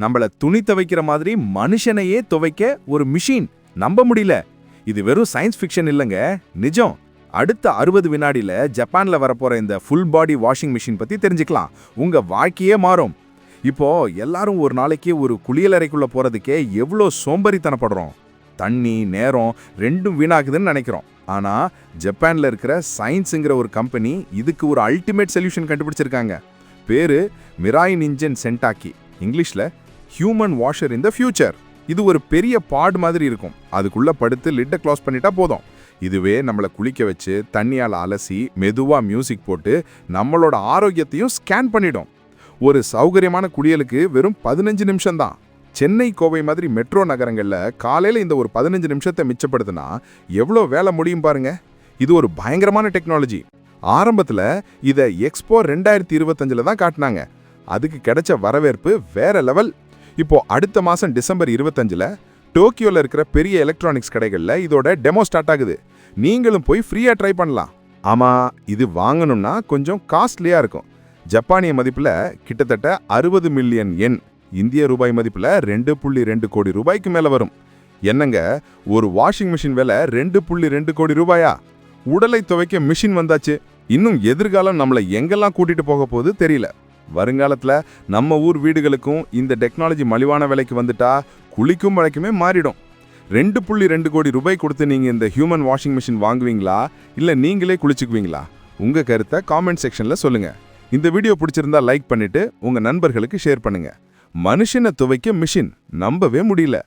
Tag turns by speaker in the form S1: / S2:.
S1: நம்மள துணி துவைக்கிற மாதிரி மனுஷனையே துவைக்க ஒரு மிஷின் நம்ப முடியல. இது வெறும் சயின்ஸ் ஃபிக்ஷன் இல்லைங்க. நிஜம். அடுத்த அறுபது வினாடியில் ஜப்பானில் வரப்போகிற இந்த ஃபுல் பாடி வாஷிங் மிஷின் பற்றி தெரிஞ்சுக்கலாம். உங்கள் வாழ்க்கையே மாறும். இப்போ எல்லாரும் ஒரு நாளைக்கு ஒரு குளியலறைக்குள்ளே போகிறதுக்கே எவ்வளோ சோம்பேறித்தனப்படுறோம். தண்ணி நேரம் ரெண்டும் வீணாகுதுன்னு நினைக்கிறோம். ஆனால் ஜப்பானில் இருக்கிற சயின்ஸுங்கிற ஒரு கம்பெனி இதுக்கு ஒரு அல்டிமேட் சொல்யூஷன் கண்டுபிடிச்சிருக்காங்க. பேரு மிராயின் இன்ஜின் சென்டாக்கி இங்கிலீஷில் human washer in the future. இது ஒரு பெரிய பாட் மாதிரி இருக்கும். அதுக்குள்ள படுத்து லிட்டை க்ளோஸ் பண்ணிட்டா போதும். இதுவே நம்மளை குளிக்க வச்சு தண்ணியால் அலசி மெதுவாக மியூசிக் போட்டு நம்மளோட ஆரோக்கியத்தையும் ஸ்கேன் பண்ணிடும். ஒரு சௌகரியமான குளியலுக்கு வெறும் பதினஞ்சு நிமிஷம் தான். சென்னை கோவை மாதிரி மெட்ரோ நகரங்களில் காலையில் இந்த ஒரு பதினஞ்சு நிமிஷத்தை மிச்சப்படுத்தினா எவ்வளோ வேலை முடியும் பாருங்க. இது ஒரு பயங்கரமான டெக்னாலஜி ஆரம்பத்தில் இதை எக்ஸ்போ ரெண்டாயிரத்தி இருபத்தஞ்சில் தான் காட்டினாங்க. அதுக்கு கிடைச்ச வரவேற்பு வேற லெவல் இப்போ அடுத்த மாதம் டிசம்பர் இருபத்தஞ்சில் டோக்கியோவில் இருக்கிற பெரிய எலக்ட்ரானிக்ஸ் கடைகளில் இதோட டெமோ ஸ்டார்ட் ஆகுது. நீங்களும் போய் ஃப்ரீயாக ட்ரை பண்ணலாம். ஆமாம் இது வாங்கணும்னா கொஞ்சம் காஸ்ட்லியாக இருக்கும். ஜப்பானிய மதிப்பில் கிட்டத்தட்ட அறுபது மில்லியன் எண் இந்திய ரூபாய் மதிப்பில் ரெண்டு புள்ளி ரெண்டு கோடி ரூபாய்க்கு மேலே வரும். என்னங்க ஒரு வாஷிங் மிஷின் விலை ரெண்டு புள்ளி ரெண்டு கோடி ரூபாயா? உடலை துவைக்க மிஷின் வந்தாச்சு. இன்னும் எதிர்காலம் நம்மளை எங்கெல்லாம் கூட்டிகிட்டு போக போகுது தெரியல. வருங்காலத்தில் நம்ம ஊர் வீடுகளுக்கும் இந்த டெக்னாலஜி மலிவான விலைக்கு வந்துட்டா குளிக்கும் வழக்குமே மாறிடும். ரெண்டு புள்ளி ரெண்டு கோடி ரூபாய் கொடுத்து நீங்கள் இந்த ஹியூமன் வாஷிங் மிஷின் வாங்குவீங்களா? இல்லை நீங்களே குளிச்சுக்குவீங்களா? உங்கள் கருத்தை காமெண்ட் செக்ஷனில் சொல்லுங்கள் இந்த வீடியோ பிடிச்சிருந்தா லைக் பண்ணிவிட்டு உங்கள் நண்பர்களுக்கு ஷேர் பண்ணுங்கள் மனுஷனை துவைக்க மிஷின் நம்பவே முடியல.